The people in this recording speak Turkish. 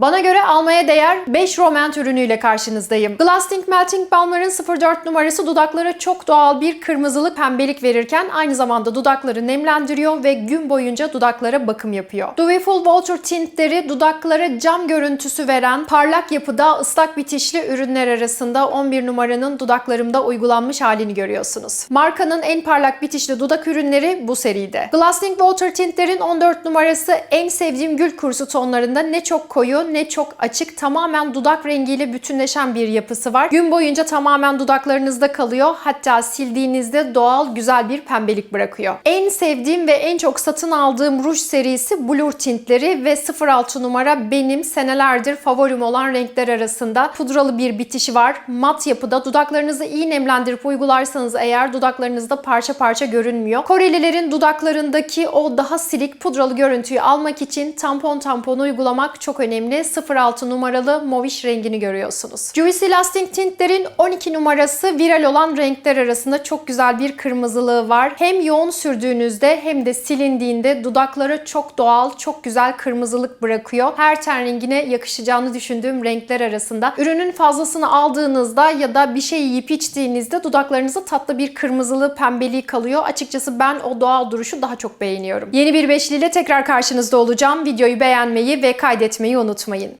Bana göre almaya değer 5 Romant ürünüyle karşınızdayım. Glasting Melting Balm'ların 04 numarası dudaklara çok doğal bir kırmızılık pembelik verirken aynı zamanda dudakları nemlendiriyor ve gün boyunca dudaklara bakım yapıyor. Dewy Full Water Tintleri dudaklara cam görüntüsü veren parlak yapıda ıslak bitişli ürünler arasında 11 numaranın dudaklarımda uygulanmış halini görüyorsunuz. Markanın en parlak bitişli dudak ürünleri bu seride. Glasting Water Tintlerin 14 numarası en sevdiğim gül kursu tonlarında ne çok koyu ne çok açık tamamen dudak rengiyle bütünleşen bir yapısı var. Gün boyunca tamamen dudaklarınızda kalıyor. Hatta sildiğinizde doğal güzel bir pembelik bırakıyor. En sevdiğim ve en çok satın aldığım ruj serisi Blur tintleri ve 06 numara benim senelerdir favorim olan renkler arasında pudralı bir bitişi var. Mat yapıda dudaklarınızı iyi nemlendirip uygularsanız eğer dudaklarınızda parça parça görünmüyor. Korelilerin dudaklarındaki o daha silik pudralı görüntüyü almak için tampon tampon uygulamak çok önemli. 06 numaralı moviş rengini görüyorsunuz. Juicy Lasting Tintlerin 12 numarası viral olan renkler arasında çok güzel bir kırmızılığı var. Hem yoğun sürdüğünüzde hem de silindiğinde dudaklara çok doğal, çok güzel kırmızılık bırakıyor. Her ten rengine yakışacağını düşündüğüm renkler arasında. Ürünün fazlasını aldığınızda ya da bir şey yiyip içtiğinizde dudaklarınıza tatlı bir kırmızılığı, pembeliği kalıyor. Açıkçası ben o doğal duruşu daha çok beğeniyorum. Yeni bir beşliyle tekrar karşınızda olacağım. Videoyu beğenmeyi ve kaydetmeyi unutmayın. moyenne.